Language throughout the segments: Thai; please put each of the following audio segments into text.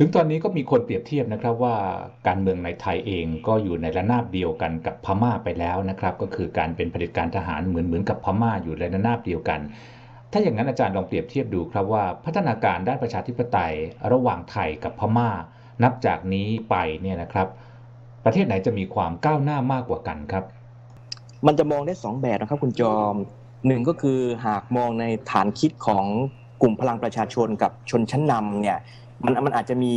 ถึงตอนนี้ก็มีคนเปรียบเทียบนะครับว่าการเมืองในไทยเองก็อยู่ในระนาบเดียวกันกับพม่าไปแล้วนะครับ ก็คือการเป็นเผด็จการทหารเหมือนเหมือนกับพม่าอยู่ในระนาบเดียวกัน ถ้าอย่างนั้นอาจารย์ลองเปรียบเทียบดูครับว่าพัฒนาการด้านประชาธิปไตยระหว่างไทยกับพม่า นับจากนี้ไปเนี่ยนะครับ ประเทศไหนจะมีความก้าวหน้ามากกว่ากันครับ มันจะมองได้สองแบบนะครับคุณจอมหนึ่งก็คือหากมองในฐานคิดของกลุ่มพลังประชาชนกับชนชั้นนำเนี่ย มันมันอาจจะมี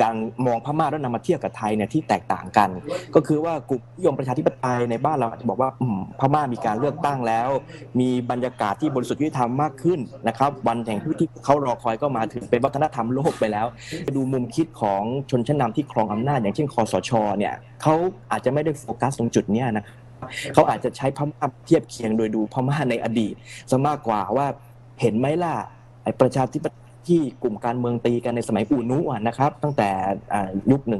การมองพม่าแล้วนำมาเทียบกับไทยเนี่ยที่แตกต่างกัน ก็คือว่ากลุ่มนิยมประชาธิปไตยในบ้านเราจะบอกว่าพม่ามีการเลือกตั้งแล้ว มีบรรยากาศที่บริสุทธิ์ยุติธรรมมากขึ้นนะครับวันแห่งที่เขารอคอยก็มาถึงเป็นวัฒนธรรมโลกไปแล้วไปดูมุมคิดของชนชั้นนำที่ครองอำนาจ อย่างเช่นคอสชเนี่ยเขาอาจจะไม่ได้โฟกัสตรงจุดนี้นะเขาอาจจะใช้พม่าเทียบเคียงโดยดูพม่าในอดีตซะมากกว่าว่าเห็นไหมล่ะไอ้ประชาธิปไตย ที่กลุ่มการเมืองตีกันในสมัยอูนุนะครับ ตั้งแต่ยุค 194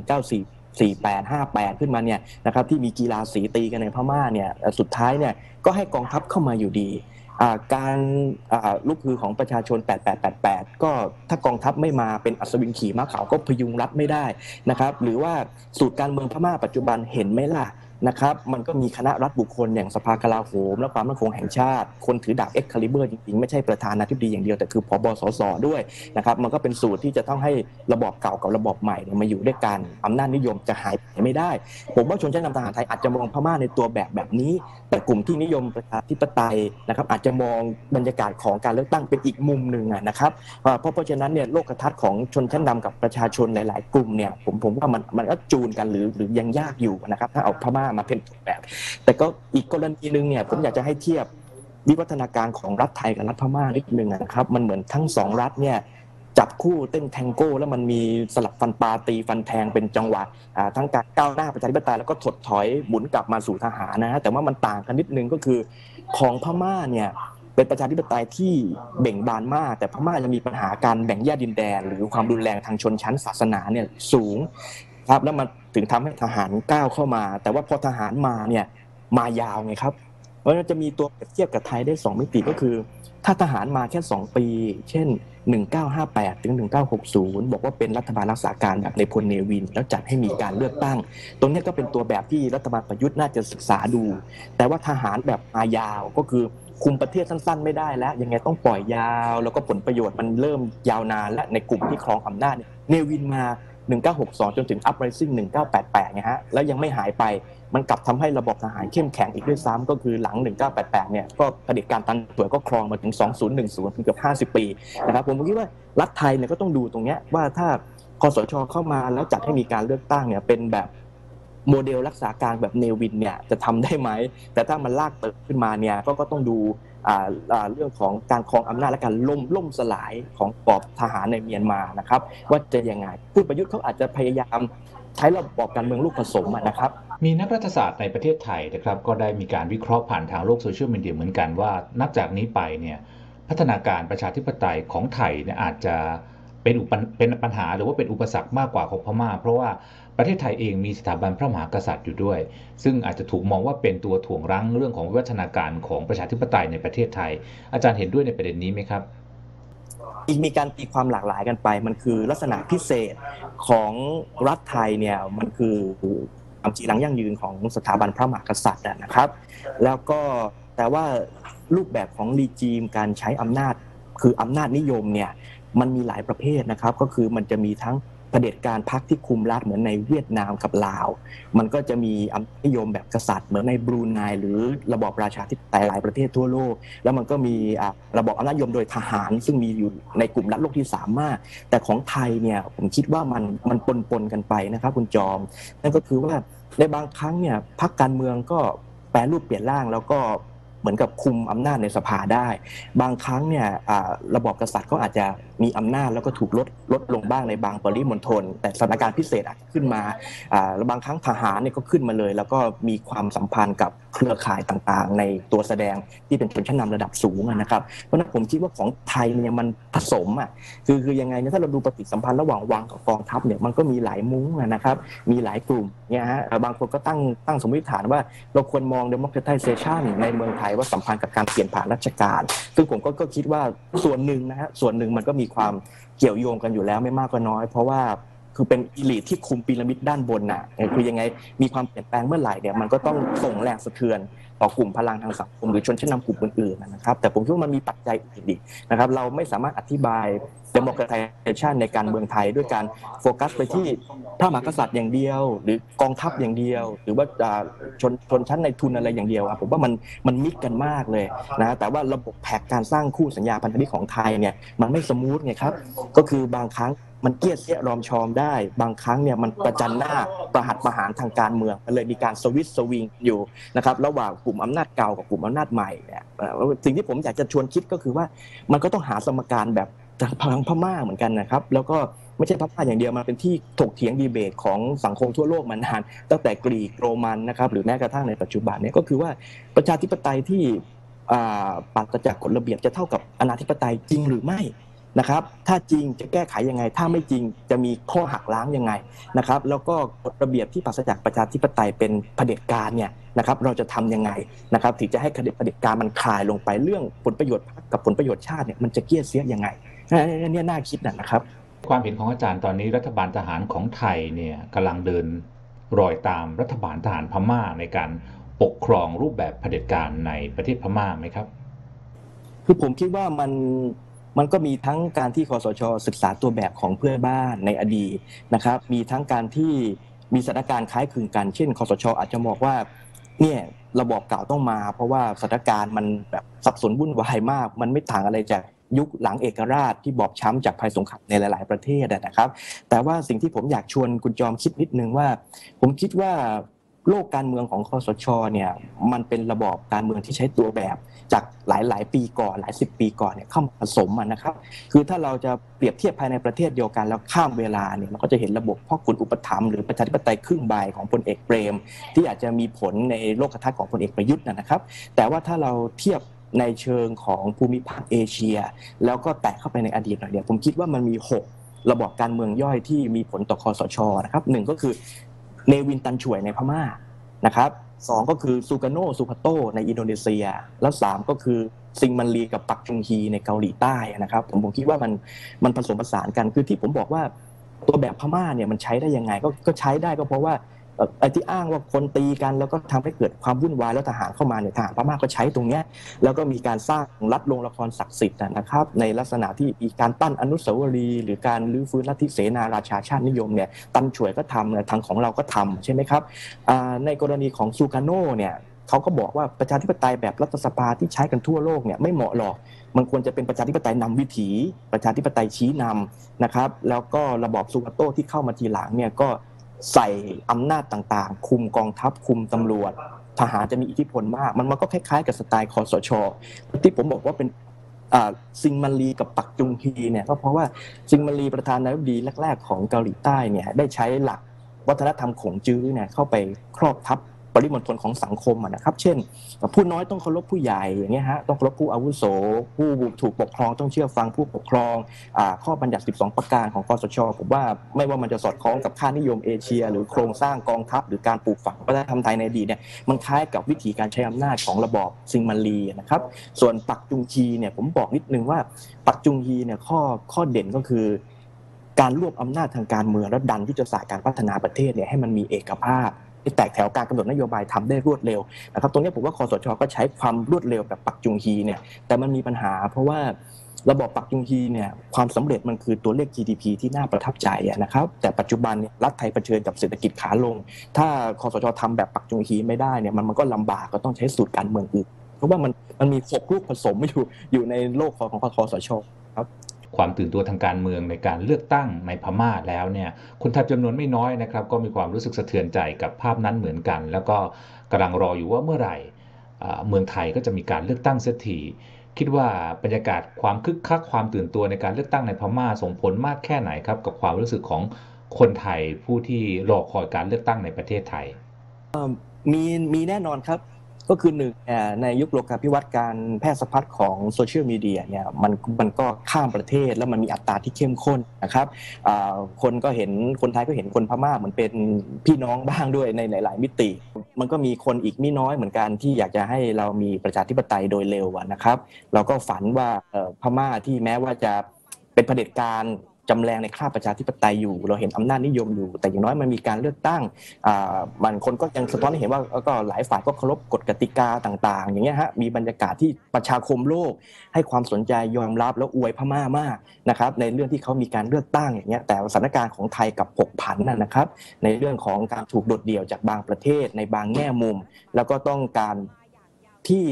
48 58 ขึ้นมาเนี่ยนะครับที่มีกีฬาสีตีกันในพม่าเนี่ยสุดท้ายเนี่ยก็ให้กองทัพเข้ามาอยู่ดี การลุกฮือของประชาชน 8888 ก็ถ้ากองทัพไม่มาเป็นอัศวินขี่ม้าขาวก็พยุงรัฐไม่ได้นะครับหรือว่าสูตรการเมืองพม่าปัจจุบันเห็นไหมล่ะ นะครับมันก็มีคณะรัฐบุคคลอย่างสภากลาโหม และความมั่นคงแห่งชาติ คนถือดาบเอ็กคาลิเบอร์จริงๆ ไม่ใช่ประธานาธิบดีอย่างเดียว แต่คือพบสสด้วยนะครับมันก็เป็นสูตรที่จะต้องให้ระบอบเก่ากับระบอบใหม่มาอยู่ด้วยกันอำนาจนิยมจะหายไปไม่ได้ ผมว่าชนชั้นนำทหารไทยอาจจะมองพม่าในตัวแบบแบบนี้ แต่กลุ่มที่นิยมประชาธิปไตยนะครับอาจจะมองบรรยากาศของการเลือกตั้งเป็นอีกมุมหนึ่งนะครับเพราะเพราะฉะนั้นเนี่ยโลกทัศน์ของชนชั้นนำกับประชาชนหลาย ๆ กลุ่มเนี่ยผมผมว่ามันมันก็จูนกันหรือหรือยังยากอยู่นะครับถ้าเอาพม่ามาเป็นแบบ แต่ก็อีกกรณีหนึ่งเนี่ยผมอยากจะให้เทียบวิวัฒนาการของรัฐไทยกับรัฐพม่านิดนึงนะครับ มันเหมือนทั้งสองรัฐเนี่ยจับคู่เต้นแทงโก้ แล้วมันมีสลับฟันปาตีฟันแทงเป็นจังหวะทั้งการก้าวหน้าประชาธิปไตยแล้วก็ถดถอยหมุนกลับมาสู่ทหารนะแต่ว่ามันต่างกันนิดนึงก็คือของพม่าเนี่ยเป็นประชาธิปไตยที่เบ่งบานมาก แต่พม่าจะมีปัญหาการแบ่งแยกดินแดน หรือความรุนแรงทางชนชั้นศาสนาเนี่ยสูง ครับแล้วมันถึงทำให้ทหารก้าวเข้ามา แต่ว่าพอทหารมาเนี่ยมายาวไงครับเพราะจะมีตัวเปรียบเทียบกับไทยได้ 2 มิติก็คือ ถ้าทหารมาแค่ 2 ปี เช่น 1958 ถึง 1960 บอกว่าเป็นรัฐบาลรักษาการแบบในพลเนวิน แล้วจัดให้มีการเลือกตั้ง ตรงนี้ก็เป็นตัวแบบที่รัฐบาลประยุทธ์น่าจะศึกษาดู แต่ว่าทหารแบบมายาวก็คือคุมประเทศสั้นๆ ไม่ได้แล้ว ยังไงต้องปล่อยยาว แล้วก็ผลประโยชน์มันเริ่มยาวนานและในกลุ่มที่ครองอำนาจเนวินมา 1962 จนถึง uprising 1988นะฮะแล้วยังไม่หายไปมันกลับทำให้ระบบทหารเข้มแข็งอีกด้วยซ้ำก็คือหลัง 1988 เนี่ยก็เผด็จการตันสวก็ครองมาถึง 2010ถึงเกือบ 50 ปีนะครับผมคิดว่ารัฐไทยเนี่ยก็ต้องดูตรงนี้ว่าถ้าคอสชเข้ามาแล้วจัดให้มีการเลือกตั้งเนี่ยเป็นแบบโมเดลรักษาการแบบเนวินเนี่ยจะทำได้ไหม แต่ถ้ามันลากเติบขึ้นมาเนี่ยก็ก็ต้องดู เรื่องของการครองอำนาจและการล่มล่มสลายของปอบทหารในเมียนมานะครับ ว่าจะยังไงผู้ประยุทธ์เขาอาจจะพยายามใช้ระบบการเมืองลูกผสมนะครับ มีนักรัฐศาสตร์ในประเทศไทยนะครับ ก็ได้มีการวิเคราะห์ผ่านทางโลกโซเชียลมีเดียเหมือนกันว่า นับจากนี้ไปเนี่ยพัฒนาการประชาธิปไตยของไทยเนี่ยอาจจะเป็นอุปเป็นปัญหาหรือว่าเป็นอุปสรรคมากกว่าของพม่า เพราะว่า ประเทศไทยเองมีสถาบันพระมหากษัตริย์อยู่ด้วย ซึ่งอาจจะถูกมองว่าเป็นตัวถ่วงรั้งเรื่องของวิวัฒนาการของประชาธิปไตยในประเทศไทย อาจารย์เห็นด้วยในประเด็นนี้ไหมครับอีกมีการตีความหลากหลายกันไป มันคือลักษณะพิเศษของรัฐไทยเนี่ยมันคือความจีรังยั่งยืนของสถาบันพระมหากษัตริย์นะครับ แล้วก็แต่ว่ารูปแบบของรีจีมการใช้อำนาจ คืออำนาจนิยมเนี่ยมันมีหลายประเภทนะครับ ก็คือมันจะมีทั้ง เผด็จการพรรคที่คุมรัฐเหมือนในเวียดนามกับลาว มันก็จะมีอำนาจนิยมแบบกษัตริย์เหมือนในบรูไนหรือระบอบราชาธิปไตยหลายประเทศทั่วโลก แล้วมันก็มีระบอบอำนาจนิยมโดยทหาร ซึ่งมีอยู่ในกลุ่มรัฐโลกที่สามมากแต่ของไทยเนี่ยผมคิดว่ามันมันปนปนกันไปนะครับคุณจอม นั่นก็คือว่าในบางครั้งเนี่ยพรรคการเมืองก็แปลรูปเปลี่ยนร่างแล้วก็เหมือนกับคุมอำนาจในสภาได้ บางครั้งเนี่ยระบอบกษัตริย์ก็อาจจะ มีอำนาจแล้วก็ถูกลดลดลงบ้างในบางปริมณฑลแต่สถานการณ์พิเศษอาจขึ้นมาแล้วบางครั้งทหารเนี่ยก็ขึ้นมาเลย แล้วก็มีความสัมพันธ์กับเครือข่ายต่างๆ ในตัวแสดงที่เป็นชนชั้นนาระดับสูงนะครับเพราะนั้นผมคิดว่าของไทยเนี่ยมันผสมอะคือคือยังไงเนี่ยถ้าเราดูปฏิสัมพันธ์ระหว่างวังกับกองทัพเนี่ยมันก็มีหลายมุ้งนะครับมีหลายกลุ่มเนี่ยฮะบางคนก็ตั้งตั้งสมมติฐานว่าเราควรมอง democratization ในเมืองไทยว่าสัมพันธ์กับการเปลี่ยนผ่านราชการ ซึ่งผมก็คิดว่าส่วนหนึ่งนะฮะส่วนหนึ่งมันก็มีความเกี่ยวโยงกันอยู่แล้วไม่มากก็น้อย เพราะว่า คือเป็นอิลิทที่คุมพีระมิดด้านบนน่ะคือยังไงมีความเปลี่ยนแปลงเมื่อไหร่เนี่ยมันก็ต้องส่งแรงสะเทือนต่อกลุ่มพลังทางสังคมหรือชนชั้นนำกลุ่มอื่นๆนะครับ แต่ผมคิดว่ามันมีปัจจัยอื่นอีกนะครับ เราไม่สามารถอธิบายเดโมแครตชันในการเมืองไทยด้วยการโฟกัสไปที่พระมหากษัตริย์อย่างเดียว หรือกองทัพอย่างเดียว หรือว่าชนชนชั้นในทุนอะไรอย่างเดียวผมว่ามันมันมิกกันมากเลยนะแต่ว่าระบบแผกการสร้างคู่สัญญาพันธมิตรของไทยเนี่ยมันไม่สมูทไงครับก็คือบางครั้ง มันเกียดเสียรอมชอมได้ บางครั้งเนี่ยมันประจันหน้าประหัตประหารทางการเมืองมันเลยมีการสวิตสวิงอยู่นะครับระหว่างกลุ่มอำนาจเก่ากับกลุ่มอำนาจใหม่เนี่ยสิ่งที่ผมอยากจะชวนคิดก็คือว่ามันก็ต้องหาสมการแบบพลังพม่าเหมือนกันนะครับ แล้วก็ไม่ใช่พม่าอย่างเดียวมันเป็นที่ถกเถียงดีเบตของสังคมทั่วโลกมานาน ตั้งแต่กรีกโรมันนะครับหรือแม้กระทั่งในปัจจุบันนี้ก็คือว่าประชาธิปไตยที่ปัตจากกฎระเบียบจะเท่ากับอนาธิปไตยจริงหรือไม่ นะครับ ถ้าจริงจะแก้ไขยังไง ถ้าไม่จริงจะมีข้อหักล้างยังไงนะครับ แล้วก็กฎระเบียบที่ปราศจากประชาธิปไตยเป็นเผด็จการเนี่ยนะครับ เราจะทํำยังไงนะครับ ถึงจะให้เผด็จการมันคลายลงไปเรื่องผลประโยชน์กับผลประโยชน์ชาติเนี่ยมันจะเกี้ยเสียยังไงนี่น่าคิดนะครับ ความเห็นของอาจารย์ตอนนี้รัฐบาลทหารของไทยเนี่ยกำลังเดินรอยตามรัฐบาลทหารพม่าในการปกครองรูปแบบเผด็จการในประเทศพม่าไหมครับ คือผมคิดว่ามัน มันก็มีทั้งการที่คอสช ศึกษาตัวแบบของเพื่อนบ้านในอดีตนะครับ มีทั้งการที่มีสถานการณ์คล้ายคลึงกัน เช่นคอสช อาจจะบอกว่าเนี่ยระบอบเก่าต้องมา เพราะว่าสถานการณ์มันแบบสับสนวุ่นวายมาก มันไม่ต่างอะไรจากยุคหลังเอกราชที่บอบช้ำจากภัยสงครามในหลาย ๆ ประเทศนะครับ แต่ว่าสิ่งที่ผมอยากชวนคุณจอมคิดนิดนึงว่า ผมคิดว่า โลกการเมืองของคอสชเนี่ยมันเป็นระบอบการเมืองที่ใช้ตัวแบบจากหลายๆ ปีก่อนหลายสิบปีก่อนเนี่ยเข้ามาผสมมันนะครับ คือถ้าเราจะเปรียบเทียบภายในประเทศเดียวกันแล้วข้ามเวลาเนี่ยเราก็จะเห็นระบบพ่อคุณอุปถัมภ์หรือประชาธิปไตยครึ่งใบของพลเอกเปรม ที่อาจจะมีผลในโลกทัศน์ของพลเอกประยุทธ์นะครับ แต่ว่าถ้าเราเทียบในเชิงของภูมิภาคเอเชีย แล้วก็แตะเข้าไปในอดีตหน่อยเดียวผมคิดว่ามันมี 6 ระบบการเมืองย่อยที่มีผลต่อคอสชนะครับหนึ่งก็คือ เนวินตันช่วยในพม่านะครับสองก็คือซูกาโนซูพาโตในอินโดนีเซีย แล้วสามก็คือซิงมันลีกับปักจุงฮีในเกาหลีใต้นะครับผมผมคิดว่ามันมันผสมผสานกันคือที่ผมบอกว่าตัวแบบพม่าเนี่ยมันใช้ได้ยังไงก็ก็ใช้ได้ก็เพราะว่า ไอ้ที่อ้างว่าคนตีกันแล้วก็ทำให้เกิดความวุ่นวายแล้วทหารเข้ามาเนี่ยทหารพม่าก็ใช้ตรงเนี้ยแล้วก็มีการสร้างรัฐโรงละครศักดิ์สิทธิ์นะครับ ในลักษณะที่มีการตั้นอนุสาวรีย์หรือการลื้อฟื้นลัทธิเสนาราชาชาตินิยมเนี่ยตันช่วยก็ทำทางของเราก็ทำใช่ไหมครับในกรณีของซูคาโน่เนี่ยเขาก็บอกว่าประชาธิปไตยแบบรัฐสภาที่ใช้กันทั่วโลกเนี่ยไม่เหมาะหรอกมันควรจะเป็นประชาธิปไตยนำวิถี ประชาธิปไตยชี้นำนะครับ แล้วก็ระบอบซูคาโต้ที่เข้ามาทีหลังเนี่ยก็ ใส่อำนาจต่างๆ คุมกองทัพคุมตำรวจ ทหารจะมีอิทธิพลมาก มันมันก็คล้ายๆกับสไตล์คอสช ที่ผมบอกว่าเป็นซิงมันลีกับปักจุงฮีเนี่ยก็เพราะว่าซิงมันลีประธานาธิบดีแรก ๆ ของเกาหลีใต้เนี่ยได้ใช้หลักวัฒนธรรมของจื้อเนี่ยเข้าไปครอบทับ ปริมณฑลของสังคมนะครับ เช่น ผู้น้อยต้องเคารพผู้ใหญ่อย่างเงี้ยฮะต้องเคารพผู้อาวุโส ผู้ถูกปกครองต้องเชื่อฟังผู้ปกครองข้อบัญญัติ 12 ประการของกสชผมว่าไม่ว่ามันจะสอดคล้องกับค่านิยมเอเชีย หรือโครงสร้างกองทัพ หรือการปลูกฝังวัฒนธรรมไทยในอดีตเนี่ยมันคล้ายกับวิธีการใช้อำนาจของระบอบซิงมารีนะครับส่วนปักจุงคีเนี่ยผมบอกนิดนึงว่าปักจุงคีเนี่ยข้อข้อเด่นก็คือการรวบอำนาจทางการเมืองและดันยุที่จะสายการพัฒนาประเทศเนี่ยให้มันมีเอกภาพ แตกแถวการกำหนดนโยบายทำได้รวดเร็วนะครับตรงนี้ผมว่าคอสชก็ใช้ความรวดเร็วแบบปักจุงฮีเนี่ยแต่มันมีปัญหา เพราะว่าระบบปักจุงฮีเนี่ยความสำเร็จมันคือตัวเลข GDP ที่น่าประทับใจนะครับแต่ปัจจุบันเนี่ยรัฐไทยเผชิญกับเศรษฐกิจขาลง ถ้าคอสชทำแบบปักจุงฮีไม่ได้เนี่ยมันมันก็ลำบากก็ต้องใช้สูตรการเมืองอื่นเพราะว่ามันมันมีหกลูกผสมอยู่อยู่ในโลกของคอสชครับ ความตื่นตัวทางการเมืองในการเลือกตั้งในพม่าแล้วเนี่ยคนไทยจำนวนไม่น้อยนะครับ ก็มีความรู้สึกสะเทือนใจกับภาพนั้นเหมือนกัน แล้วก็กำลังรออยู่ว่าเมื่อไหร่เมืองไทยก็จะมีการเลือกตั้งเสียทีคิดว่าบรรยากาศความคึกคักความตื่นตัวในการเลือกตั้งในพม่าส่งผลมากแค่ไหนครับ กับความรู้สึกของคนไทยผู้ที่รอคอยการเลือกตั้งในประเทศไทยมีมีแน่นอนครับ ก็คือหนึ่งในยุคโลกาภิวัตน์การแพร่สะพัดของโซเชียลมีเดียเนี่ยมันมันก็ข้ามประเทศแล้วมันมีอัตราที่เข้มข้นนะครับคนก็เห็นคนไทยก็เห็นคนพม่าเหมือนเป็นพี่น้องบ้างด้วยในหลาย ๆ มิติ มันก็มีคนอีกไม่น้อยเหมือนกันที่อยากจะให้เรามีประชาธิปไตยโดยเร็วนะครับ เราก็ฝันว่าพม่าที่แม้ว่าจะเป็นเผด็จการ จำแรงในคราบประชาธิปไตยอยู่ เราเห็นอำนาจนิยมอยู่ แต่อย่างน้อยมันมีการเลือกตั้งอ่ามันคนก็ยังสะท้อนให้เห็นว่าก็หลายฝ่ายก็เคารพกฎกติกาต่าง ๆ อย่างเงี้ยฮะมีบรรยากาศที่ประชาคมโลก ให้ความสนใจยอมรับแล้วอวยพม่ามากนะครับในเรื่องที่เขามีการเลือกตั้งอย่างเงี้ยแต่สถานการณ์ของไทยกับผกผันนะนะครับ ในเรื่องของการถูกโดดเดี่ยวจากบางประเทศในบางแง่มุม แล้วก็ต้องการ ที่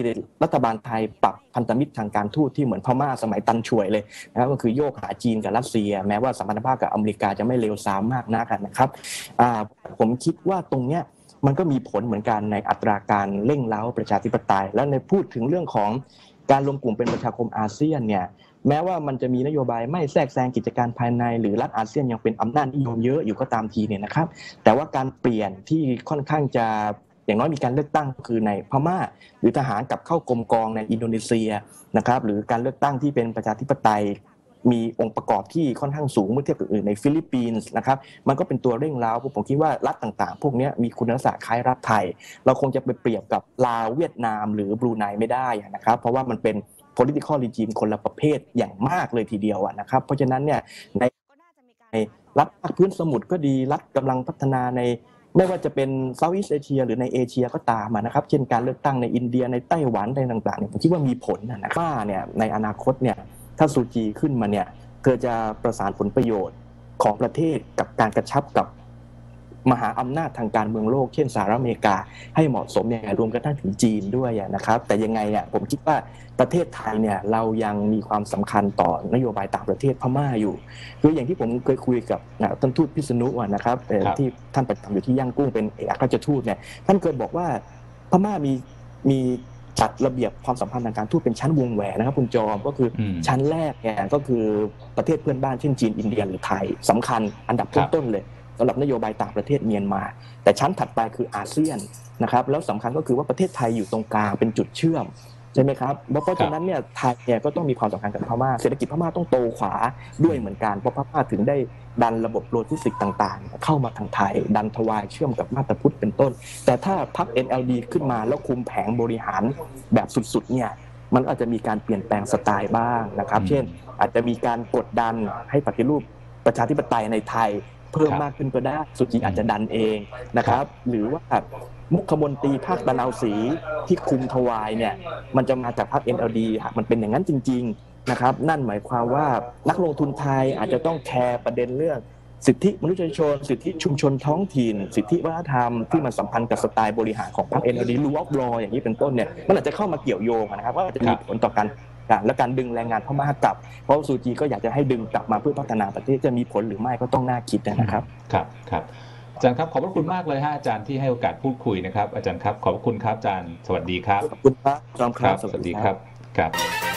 รัฐบาลไทยปรับพันธมิตรทางการทูตที่เหมือนพม่าสมัยตันช่วยเลยนะครับก็คือโยกหาจีนกับรัสเซีย แม้ว่าสัมพันธภาพกับอเมริกาจะไม่เลวทรามากนักนะครับผมคิดว่าตรงเนี้ยมันก็มีผลเหมือนกันในอัตราการเร่งเล้าประชาธิปไตย แล้วในพูดถึงเรื่องของการรวมกลุ่มเป็นประชาคมอาเซียนเนี่ยแม้ว่ามันจะมีนโยบายไม่แทรกแซงกิจการภายใน หรือรัฐอาเซียนยังเป็นอำนาจนิยมเยอะอยู่ก็ตามทีเนี่ยนะครับ แต่ว่าการเปลี่ยนที่ค่อนข้างจะ อย่างน้อยมีการเลือกตั้งคือในพม่า หรือทหารกลับเข้ากรมกองในอินโดนีเซียนะครับหรือการเลือกตั้งที่เป็นประชาธิปไตยมีองค์ประกอบที่ค่อนข้างสูงเมื่อเทียบกับอื่นในฟิลิปปินส์นะครับมันก็เป็นตัวเร่งเร้าผมคิดว่ารัฐต่างๆ พวกนี้มีคุณลักษณะคล้ายรัฐไทย เราคงจะไปเปรียบกับลาวเวียดนามหรือบรูไนไม่ได้นะครับเพราะว่ามันเป็น political regime คนละประเภทอย่างมากเลยทีเดียวนะครับเพราะฉะนั้นเนี่ยในในรัฐภาคพื้นสมุทรก็ดีรัฐกำลังพัฒนาใน ไม่ว่าจะเป็นเซาท์อีสเอเชียหรือในเอเชียก็ตามนะครับ เช่นการเลือกตั้งในอินเดียในไต้หวันในต่างๆเนี่ยผมคิดว่ามีผลนะครับว่าเนี่ยในอนาคตเนี่ยถ้าซูจีขึ้นมาเนี่ยเธอจะประสานผลประโยชน์ของประเทศกับการกระชับกับ มหาอำนาจทางการเมืองโลก เช่นสหรัฐอเมริกา ให้เหมาะสมยังไงรวมกระทั่งถึงจีนด้วยนะครับ แต่ยังไงอะผมคิดว่าประเทศไทยเนี่ยเรายังมีความสำคัญต่อนโยบายต่างประเทศพม่าอยู่คืออย่างที่ผมเคยคุยกับท่านทูตพิษณุนะครับที่ท่านประจำอยู่ที่ย่างกุ้งเป็นเอกอัครราชทูตเนี่ยท่านเคยบอกว่าพม่ามีมีจัดระเบียบความสัมพันธ์ทางการทูตเป็นชั้นวงแหวนนะครับคุณจอมก็คือชั้นแรกเนี่ยก็คือประเทศเพื่อนบ้านเช่นจีนอินเดียหรือไทยสำคัญอันดับต้นๆเลย สำหรับนโยบายต่างประเทศเมียนมา แต่ชั้นถัดไปคืออาเซียนนะครับแล้วสำคัญก็คือว่าประเทศไทยอยู่ตรงกลางเป็นจุดเชื่อมใช่ไหมครับเพราะฉะนั้นเนี่ยไทยเนี่ยก็ต้องมีความสำคัญกับพม่าเศรษฐกิจพม่าต้องโตขวาด้วยเหมือนกันเพราะพม่าถึงได้ดันระบบโลจิสติกต่างๆ เข้ามาทางไทย ดันทวายเชื่อมกับมาตาพุทธเป็นต้น แต่ถ้าพัก NLD ขึ้นมาแล้วคุมแผงบริหารแบบสุดๆเนี่ยมันอาจจะมีการเปลี่ยนแปลงสไตล์บ้างนะครับ เช่น อาจจะมีการกดดันให้ปฏิรูปประชาธิปไตยในไทย เพิ่มมากขึ้นก็ได้สุจีอาจจะดันเองนะครับ หรือว่ามุขมนตรีภาคตะนาวสีที่คุมทวายเนี่ยมันจะมาจากพรรค NLD หากมันเป็นอย่างนั้นจริง ๆนะครับ นั่นหมายความว่านักลงทุนไทยอาจจะต้องแคร์ประเด็นเรื่องสิทธิมนุษยชน สิทธิชุมชนท้องถิ่น สิทธิวัฒนธรรมที่มันสัมพันธ์กับสไตล์บริหารของพรรค NLD รูออฟลออย่างนี้เป็นต้นเนี่ยมันอาจจะเข้ามาเกี่ยวโยงนะครับว่าจะมีผลต่อการ การและการดึงแรงงานพม่ากลับ เพราะซูจีก็อยากจะให้ดึงกลับมาเพื่อพัฒนาประเทศจะมีผลหรือไม่ก็ต้องน่าคิดนะครับ ครับครับอาจารย์ครับขอบพระคุณมากเลยฮะอาจารย์ที่ให้โอกาสพูดคุยนะครับอาจารย์ครับขอบพระคุณครับอาจารย์สวัสดีครับขอบคุณครับครับ สวัสดีครับครับ